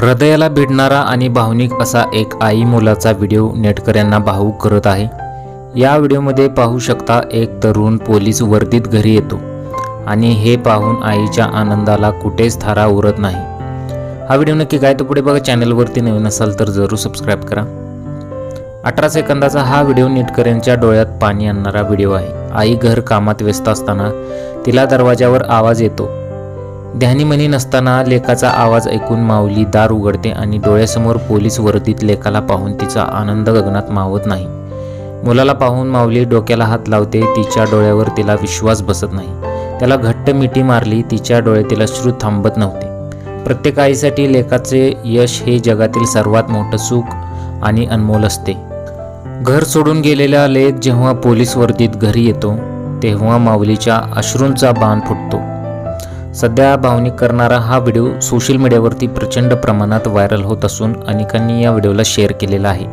हृदयाला भिडणारा आणि भावनिक असा एक आई मुलाचा व्हिडिओ नेटकऱ्यांना भावूक करत आहे. या व्हिडिओमध्ये पाहू शकता एक तरुण पोलीस वर्दीत घरी येतो आणि हे पाहून आईच्या आनंदाला कुठेच थारा उरत नाही. हा व्हिडिओ नक्की काय तो पुढे बघा. चॅनलवरती नवीन असाल तर जरूर सबस्क्राईब करा. अठरा सेकंदाचा हा व्हिडिओ नेटकऱ्यांच्या डोळ्यात पाणी आणणारा व्हिडिओ आहे. आई घर कामात व्यस्त असताना तिला दरवाजावर आवाज येतो. ध्यानीमनी नसताना लेखाचा आवाज ऐकून माऊली दार उघडते आणि डोळ्यासमोर पोलीस वर्दीत लेखाला पाहून तिचा आनंद गगनात मावत नाही. मुलाला पाहून माऊली डोक्याला हात लावते तिच्या डोळ्यावर तिला विश्वास बसत नाही. त्याला घट्ट मिठी मारली तिच्या डोळे तिला अश्रू थांबत नव्हते. प्रत्येक आईसाठी लेखाचे यश हे जगातील सर्वात मोठं सुख आणि अनमोल असते. घर सोडून गेलेला लेख जेव्हा पोलीस वर्दीत घरी येतो तेव्हा माऊलीच्या अश्रूंचा बाण फुटतो. सध्या भावनिक करणारा हा व्हिडिओ सोशल मीडियावरती प्रचंड प्रमाणात व्हायरल होत असून अनेकांनी या व्हिडिओला शेअर केलेला आहे.